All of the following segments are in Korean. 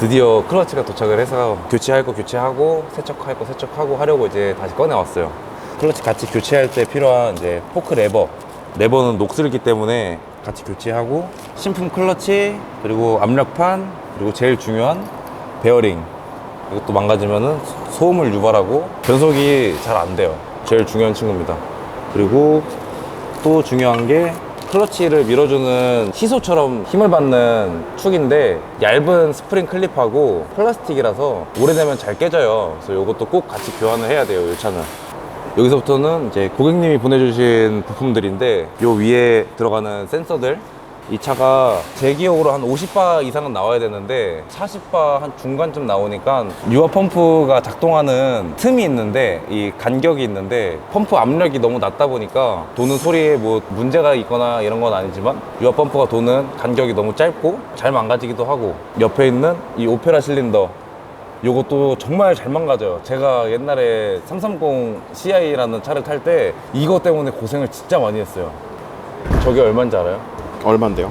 드디어 클러치가 도착을 해서 교체할 거 교체하고 세척할 거 세척하고 하려고 이제 다시 꺼내 왔어요. 클러치 같이 교체할 때 필요한 이제 포크 레버. 레버는 녹슬기 때문에 같이 교체하고 신품 클러치 그리고 압력판 그리고 제일 중요한 베어링 이것도 망가지면은 소음을 유발하고 변속이 잘 안 돼요. 제일 중요한 친구입니다. 그리고 또 중요한 게 클러치를 밀어주는 시소처럼 힘을 받는 축인데 얇은 스프링 클립하고 플라스틱이라서 오래되면 잘 깨져요. 그래서 이것도 꼭 같이 교환을 해야 돼요. 이 차는. 여기서부터는 이제 고객님이 보내주신 부품들인데 요 위에 들어가는 센서들 이 차가 제 기억으로 한 50바 이상은 나와야 되는데 40바 한 중간쯤 나오니까 유압 펌프가 작동하는 틈이 있는데 이 간격이 있는데 펌프 압력이 너무 낮다 보니까 도는 소리에 뭐 문제가 있거나 이런 건 아니지만 유압 펌프가 도는 간격이 너무 짧고 잘 망가지기도 하고 옆에 있는 이 오페라 실린더 요것도 정말 잘 망가져요. 제가 옛날에 330 CI라는 차를 탈 때 이것 때문에 고생을 진짜 많이 했어요. 저게 얼마인지 알아요? 얼만데요?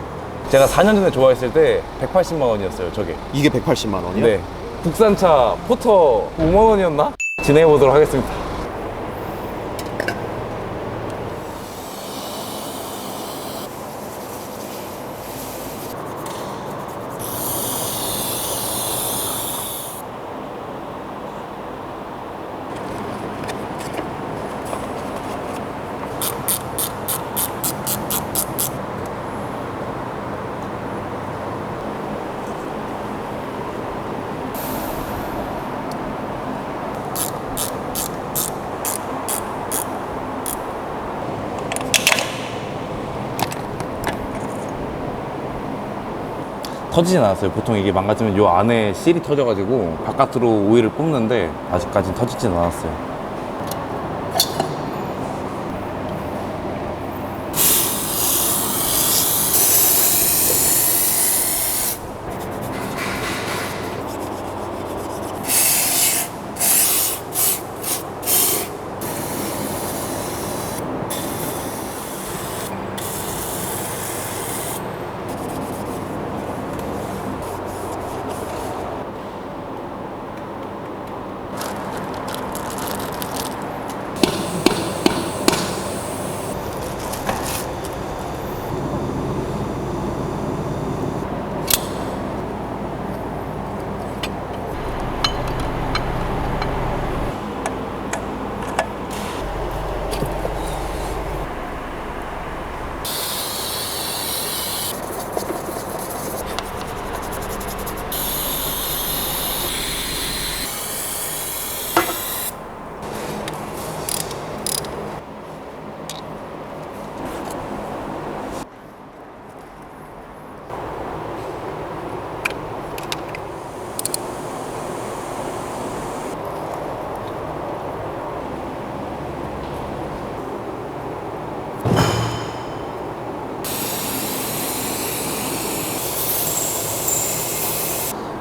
제가 4년 전에 좋아했을 때 180만 원이었어요, 저게. 이게 180만 원이요? 네. 국산차 포터 5만 원이었나? 진행해 보도록 하겠습니다. 터지진 않았어요. 보통 이게 망가지면 요 안에 실이 터져가지고 바깥으로 오일을 뽑는데 아직까지는 터지진 않았어요.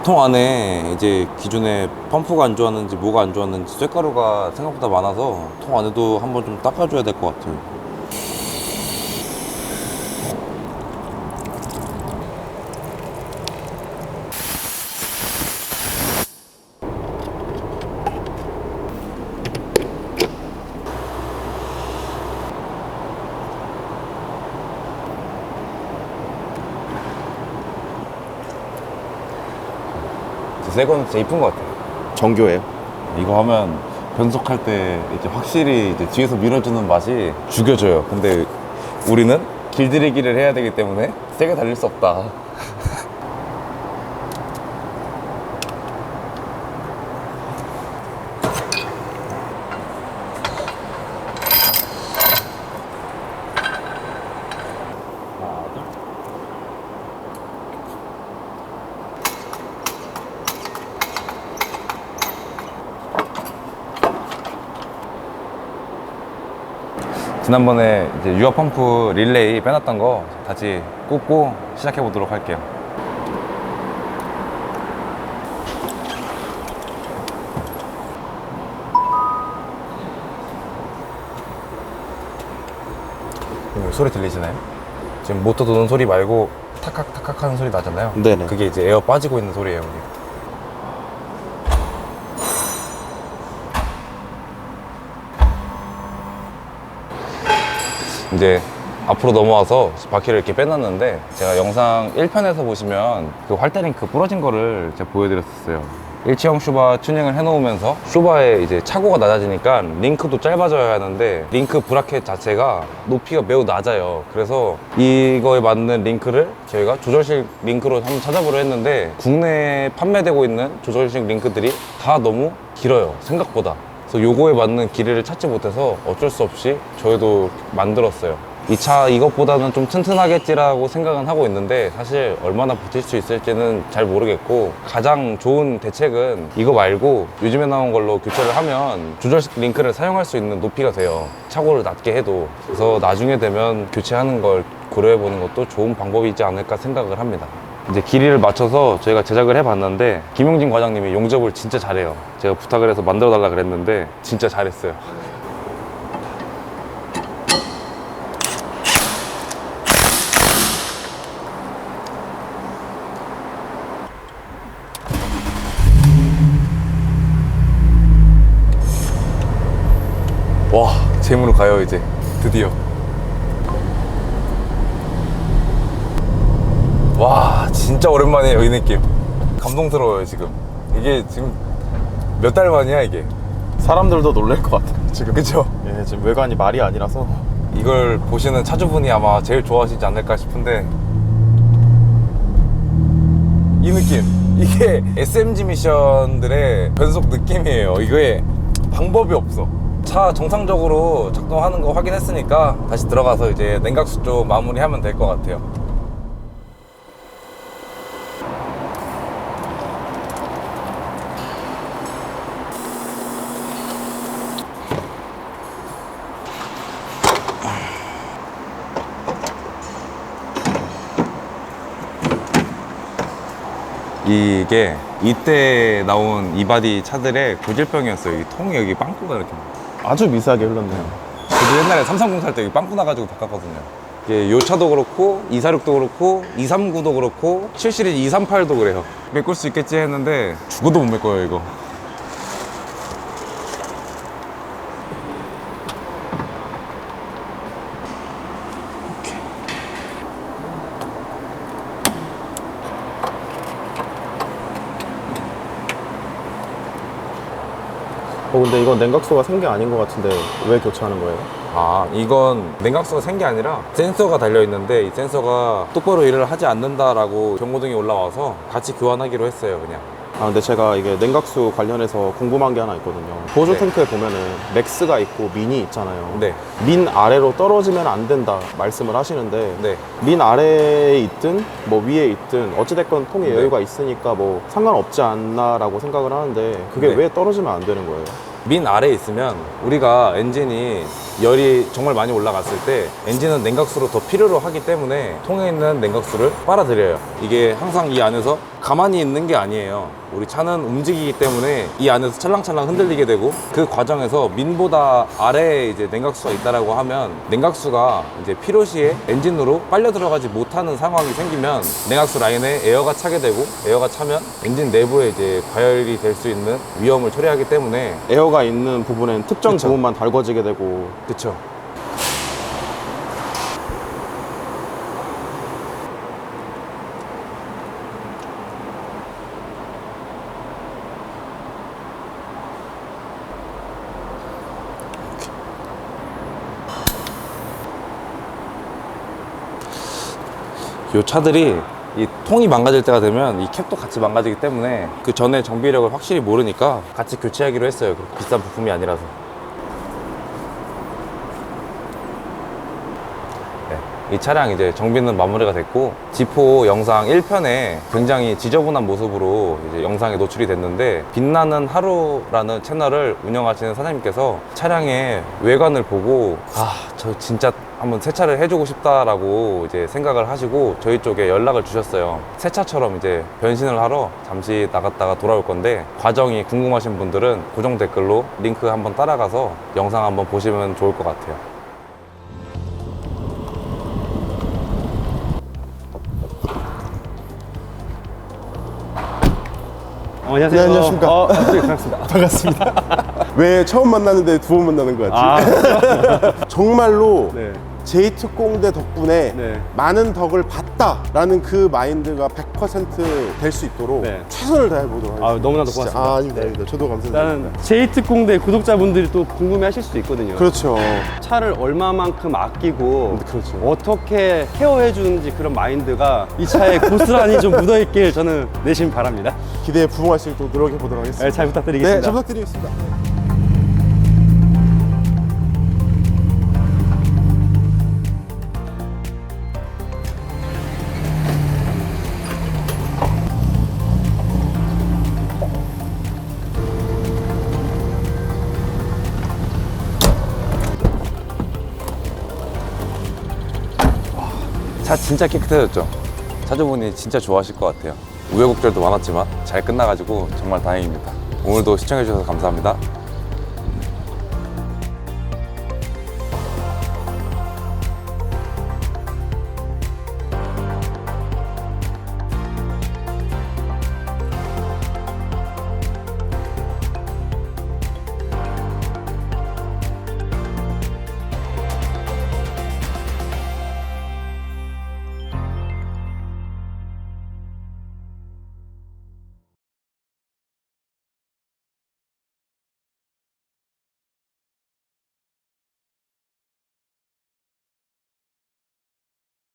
통 안에 이제 기존에 펌프가 안 좋았는지 뭐가 안 좋았는지 쇳가루가 생각보다 많아서 통 안에도 한번 좀 닦아줘야 될 것 같아요. 새 거는 진짜 이쁜 것 같아요. 정교해요. 이거 하면 변속할 때 이제 확실히 이제 뒤에서 밀어주는 맛이 죽여줘요. 근데 우리는 길들이기를 해야 되기 때문에 세게 달릴 수 없다. 지난번에 이제 유압 펌프 릴레이 빼놨던 거 다시 꽂고 시작해 보도록 할게요. 소리 들리시나요? 지금 모터 도는 소리 말고 탁탁탁탁 하는 소리 나잖아요. 네네. 그게 이제 에어 빠지고 있는 소리예요. 우리. 이제 앞으로 넘어와서 바퀴를 이렇게 빼놨는데 제가 영상 1편에서 보시면 그 활대링크 부러진 거를 제가 보여드렸었어요. 일체형 슈바 튜닝을 해놓으면서 슈바에 이제 차고가 낮아지니까 링크도 짧아져야 하는데 링크 브라켓 자체가 높이가 매우 낮아요. 그래서 이거에 맞는 링크를 저희가 조절식 링크로 한번 찾아보려 했는데 국내에 판매되고 있는 조절식 링크들이 다 너무 길어요. 생각보다. 그래서 요거에 맞는 길이를 찾지 못해서 어쩔 수 없이 저희도 만들었어요. 이 차 이것보다는 좀 튼튼하겠지라고 생각은 하고 있는데 사실 얼마나 버틸 수 있을지는 잘 모르겠고 가장 좋은 대책은 이거 말고 요즘에 나온 걸로 교체를 하면 조절식 링크를 사용할 수 있는 높이가 돼요. 차고를 낮게 해도. 그래서 나중에 되면 교체하는 걸 고려해 보는 것도 좋은 방법이지 않을까 생각을 합니다. 이제 길이를 맞춰서 저희가 제작을 해봤는데 김용진 과장님이 용접을 진짜 잘해요. 제가 부탁을 해서 만들어 달라 그랬는데 진짜 잘했어요. 와, 재무로 가요 이제 드디어. 와, 진짜 오랜만이에요 이 느낌. 감동스러워요 지금. 이게 지금 몇 달 만이야 이게. 사람들도 놀랄 것 같아요. 지금. 그쵸? 예, 지금 외관이 말이 아니라서. 이걸 보시는 차주분이 아마 제일 좋아하시지 않을까 싶은데 이 느낌 이게 SMG 미션들의 변속 느낌이에요 이거에 방법이 없어 차 정상적으로 작동하는 거 확인했으니까 다시 들어가서 이제 냉각수 쪽 마무리하면 될 것 같아요 이게 이때 나온 이바디 차들의 고질병이었어요 이 통이 여기 빵꾸가 이렇게 아주 미세하게 흘렀네요. 저도 옛날에 330 살 때 여기 빵꾸 나가지고 바꿨거든요. 이게 요 차도 그렇고 246도 그렇고 239도 그렇고 7 시리즈 238도 그래요. 메꿀 수 있겠지 했는데 죽어도 못 메꿔요 이거. 어, 근데 이건 냉각수가 생게 아닌 것 같은데 왜 교체하는 거예요? 아 이건 냉각수가 센게 아니라 센서가 달려 있는데 이 센서가 똑바로 일을 하지 않는다라고 경고등이 올라와서 같이 교환하기로 했어요 그냥. 아, 근데 제가 이게 냉각수 관련해서 궁금한 게 하나 있거든요. 보조 네. 탱크에 보면은 맥스가 있고 민이 있잖아요. 네. 민 아래로 떨어지면 안 된다 말씀을 하시는데 네. 민 아래에 있든 뭐 위에 있든 어찌됐건 통에 네. 여유가 있으니까 뭐 상관없지 않나 라고 생각을 하는데 그게 네. 왜 떨어지면 안 되는 거예요? 민 아래에 있으면 우리가 엔진이 열이 정말 많이 올라갔을 때 엔진은 냉각수로 더 필요로 하기 때문에 통에 있는 냉각수를 빨아들여요. 이게 항상 이 안에서 가만히 있는 게 아니에요. 우리 차는 움직이기 때문에 이 안에서 찰랑찰랑 흔들리게 되고 그 과정에서 민보다 아래에 이제 냉각수가 있다라고 하면 냉각수가 이제 필요시에 엔진으로 빨려 들어가지 못하는 상황이 생기면 냉각수 라인에 에어가 차게 되고 에어가 차면 엔진 내부에 이제 과열이 될 수 있는 위험을 초래하기 때문에 에어가 있는 부분엔 특정 그쵸. 부분만 달궈지게 되고 그쵸. 요 차들이 이 통이 망가질 때가 되면 이 캡도 같이 망가지기 때문에 그 전에 정비력을 확실히 모르니까 같이 교체하기로 했어요. 그 비싼 부품이 아니라서. 네, 이 차량 이제 정비는 마무리가 됐고 지포 영상 1편에 굉장히 지저분한 모습으로 이제 영상에 노출이 됐는데 빛나는 하루라는 채널을 운영하시는 사장님께서 차량의 외관을 보고 아 저 진짜 한번 세차를 해주고 싶다라고 이제 생각을 하시고 저희 쪽에 연락을 주셨어요. 세차처럼 이제 변신을 하러 잠시 나갔다가 돌아올 건데 과정이 궁금하신 분들은 고정 댓글로 링크 한번 따라가서 영상 한번 보시면 좋을 것 같아요. 어, 안녕하세요. 네, 안녕하십니까. 어, 네, 반갑습니다. 반갑습니다. 왜 처음 만나는데 두 번 만나는 거지? 아, 정말로 네. 제이특공대 덕분에 네. 많은 덕을 봤다라는 그 마인드가 100%될 수 있도록 네. 최선을 다해 보도록 하겠습니다. 아, 너무나도 진짜. 고맙습니다. 아, 아닙니다, 아닙니다. 저도 감사드립니다. 일단 제이특공대 구독자분들이 또 궁금해하실 수도 있거든요. 그렇죠. 차를 얼마만큼 아끼고 그렇죠. 어떻게 케어해 주는지 그런 마인드가 이 차에 고스란히 좀 묻어 있길 저는 내심 바랍니다. 기대에 부응할 수 있도록 노력해 보도록 하겠습니다. 네, 잘 부탁드리겠습니다. 네, 잘 부탁드리겠습니다. 진짜 깨끗해졌죠. 차주분이 진짜 좋아하실 것 같아요. 우여곡절도 많았지만 잘 끝나가지고 정말 다행입니다. 오늘도 시청해주셔서 감사합니다.